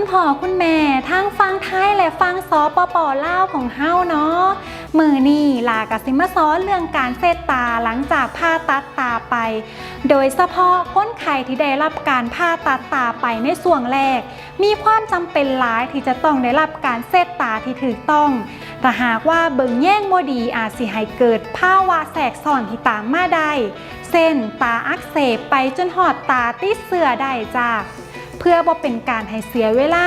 คุณพ่อคุณแม่ทั้งฟังไทยและฟังซอปปอเล่าของเฮาเนาะมือนี่ลากสิมาซ้อนเรื่องการเซตตาหลังจากผ่าตัดตาไป โดยเฉพาะคนไข้ที่ได้รับการผ่าตัดตาไปในส่วงแรก มีความจำเป็นหลายที่จะต้องได้รับการเซตตาที่ถูกต้องแต่หากว่าเบิ่งแย่งบ่ดีอาจสิให้เกิดภาวะแทรกซ้อนที่ตามมาได้ เส้นตาอักเสบไปจนหอดตาติดเสื่อได้จ้า พื่อบ่เป็นการให้เสียเวลา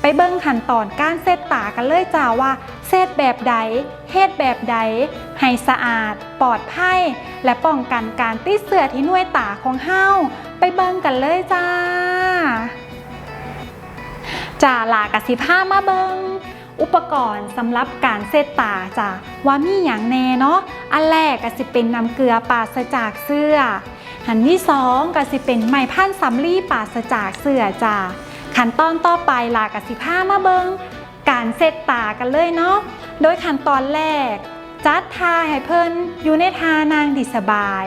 ไปเบิ่งขั้นตอนการเซตตากันเลยจ้าว่าเซตแบบใดเฮ็ดแบบใดให้สะอาด ปลอดภัย และป้องกันการติดเสื้อที่หน่วยตาของเฮาไปเบิ่งกันเลยจ้าจ่าลากสิผ้ามาเบิงอุปกรณ์สำหรับการเซตตาจ้ะว่ามีอย่างแน่เนาะอันแรกก็สิเป็นน้ำเกลือปราศจากเสื้อ หันที่สองก็สิเป็นไม้พันสำลีปราศจากเสื้อจ้ะขั้นตอนต่อไปลากสิผ้ามาเบิงการเซตตากันเลยเนาะโดยขั้นตอนแรก จัดทาให้เพิ่นอยู่ในทานางดิสบาย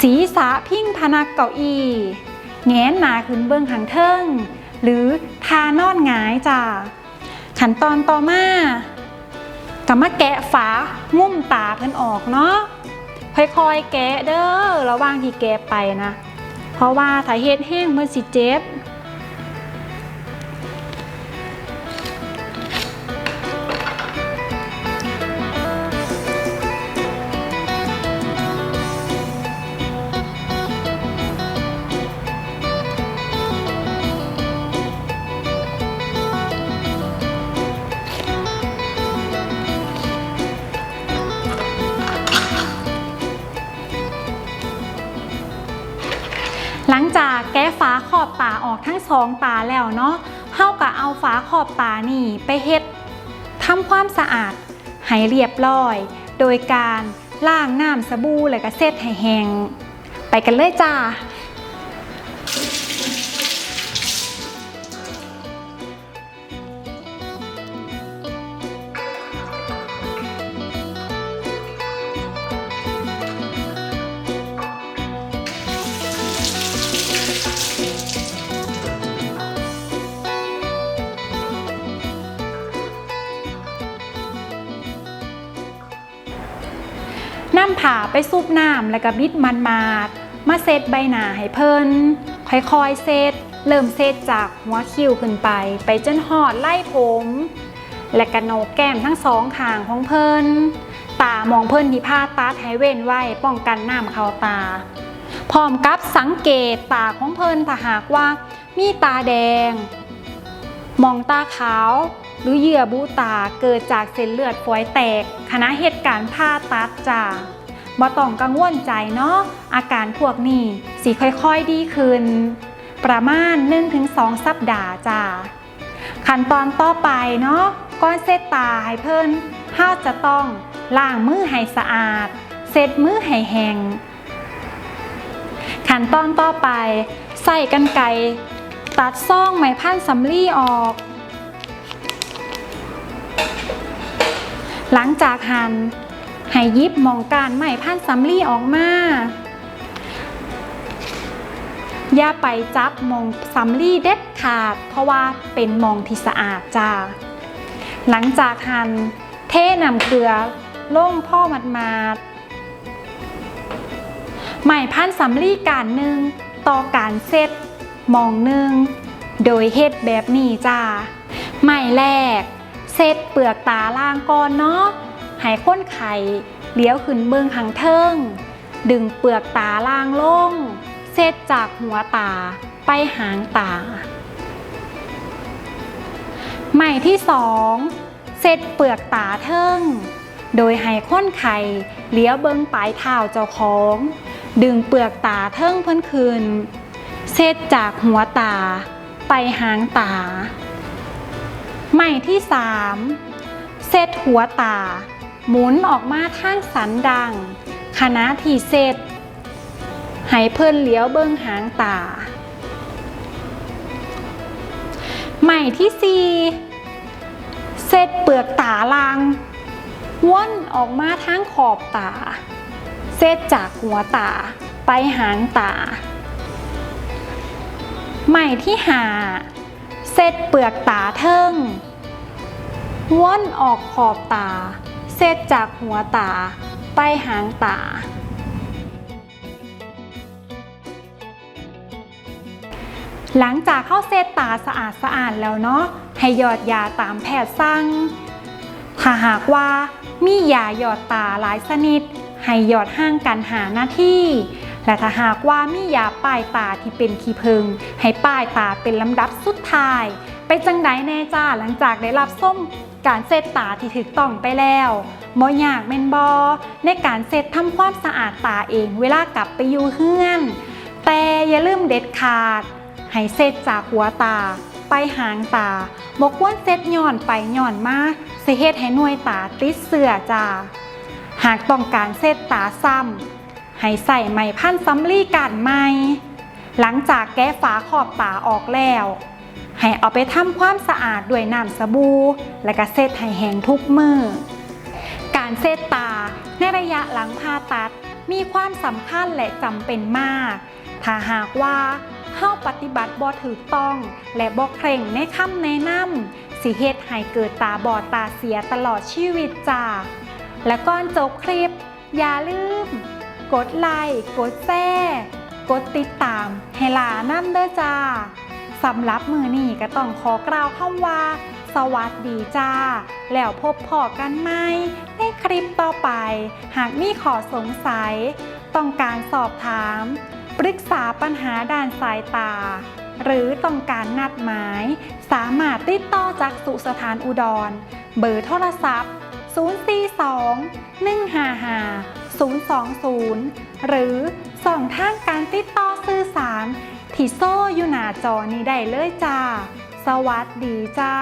ศีรษะพิงพนักเก้าอี้แงนหนาขึ้นเบื้องหางเทิงหรือทานอนงายจ้าขั้นตอนต่อมาก็มาแกะฝา งุ่มตาเพิ่นออกเนาะ ค่อยๆแกะเด้อระหว่างที่แกะไปนะ เพราะว่าถ้าเฮ็ดแห้งมันสิเจ็บ หลังจากแก้ฝาขอบตาออกทั้งสองตาแล้วเนาะเฮาก็เอาฝาขอบตานี่ไปเฮ็ดทำความสะอาดให้เรียบร้อย โดยการล้างน้ำสบู่แล้วก็เซ็ตให้แห้งไปกันเลยจ้า น้ำผ่าไปซุบน้ำแล้วก็บิดมันมาดมาเซตใบหน้าให้เพิ่นค่อยๆเซตเริ่มเซตจากหัวคิ้วขึ้นไป ไปจนหอดไล่ผม และกระโนกแก้มทั้งสองข้างของเพิ่นตามองเพิ่นที่ผ้าตัดให้เว้นไว้ป้องกันน้ำเข้าตา พร้อมกับสังเกตตาของเพิ่นถ้าหากว่ามีตาแดง มองตาขาว หรือเหยื่อบุตาเกิดจากเส้นเลือดฝอยแตกคณะเหตุการณ์ผ่าตัดจ้าบ่ต้องกังวลใจเนาะอาการพวกนี้สีค่อยๆดีขึ้น ประมาณ 1-2 สัปดาห์จ้าขั้นตอนต่อไปเนาะก้อนเซตตาให้เพิ่นเฮาจะต้องล้างมือให้สะอาด เซตมือให้แห้งขั้นตอนต่อไป ใส่กันไกตัดซ่องไม้พันสำลีออก หลังจากหั่นให้ยิบมองการไม้พันสำลีออกมาอย่าไปจับมองสำลีเด็ดขาด เพราะว่าเป็นมองที่สะอาดจ้า หลังจากหั่นเทน้ำเกลือล่งพ่อมัดมาดๆไม้พันสำลีการหนึ่งต่อการเซตมองหนึ่งโดยเฮ็ดแบบนี้จ้าไม้แรก เซตเปลือกตาล่างก่อนเนาะให้ค้นไข่เลี้ยวขึ้นเบื้องข้างเทิง ดึงเปลือกตาล่างลง เซตจากหัวตาไปหางตา ใหม่ที่สองเซตเปลือกตาเทิง โดยให้ค้นไข่เลี้ยวเบิ้งปลายเท้าเจ้าของ ดึงเปลือกตาเทิงเพิ่นคืนเซตจากหัวตาไปหางตา ม่ที่ 3 เซตหัวตา หมุนออกมาทางสันดังคณะที่เซตให้เพิ่นเลี้ยวเบิ้งหางตาใหม่ที่ 4 เซตเปลือกตาลางว่นออกมาทางขอบตา เซตจากหัวตาไปหางตา ใหม่ที่หาเซเซตเปลือกตาเทิง ว่อนออกขอบตาเซตจากหัวตา ไปหางตา หลังจากเข้าเซตตาสะอาดสะอาดแล้วเนาะให้หยอดยาตามแพทย์สั่งถ้าหากว่ามียาหยอดตาหลายชนิด ให้หยอดห่างกันหาหน้าที่ และถ้าหากว่ามียาป้ายตาที่เป็นขี้ผึ้งให้ป้ายตาเป็นลำดับสุดท้าย ไปจังไดแน่จ้าหลังจากได้รับส้ม การเซตตาที่ถูกต้องไปแล้วบ่อยากเมนบอในการเซตทำความสะอาดตาเองเวลากลับไปอยู่เฮือน แต่อย่าลืมเด็ดขาด ให้เซตจากหัวตา ไปหางตาบกวนเซตย่อนไปย่อนมาสิเฮ็ดให้หน่วยตาติดเสือจ้าหากต้องการเซตตาซ้ำให้ใส่ไหมพันซัมลี่กันใหมหลังจากแก้ฝาขอบตาออกแล้ว ให้เอาไปทำความสะอาดด้วยน้ำสบู่และก็เซตให้แห้งทุกมือ การเซตตาในระยะหลังผ่าตัดมีความสำคัญและจำเป็นมาก ถ้าหากว่าเฮาปฏิบัติบ่ถูกต้อง และบ่เคร่งในคำแนะนำสิเฮ็ดให้เกิดตาบอดตาเสียตลอดชีวิตจ้า และก่อนจบคลิป อย่าลืม กดไลค์ กดแชร์ กดติดตาม ให้ลานั่นเด้อจ้า สำหรับมือนี้ก็ต้องขอกล่าวคำว่า สวัสดีจ้า แล้วพบพอกันไหมในคลิปต่อไป หากมีขอสงสัย ต้องการสอบถาม ปรึกษาปัญหาด้านสายตา หรือต้องการนัดหมาย สามารถติดต่อจากสุสถานอุดร เบอร์โทรศัพท์ 042 155 020 หรือส่องทางการติดต่อสื่อสาร ที่โซ่อยู่หน้าจอนี้ได้เลยจ้า สวัสดีจ้า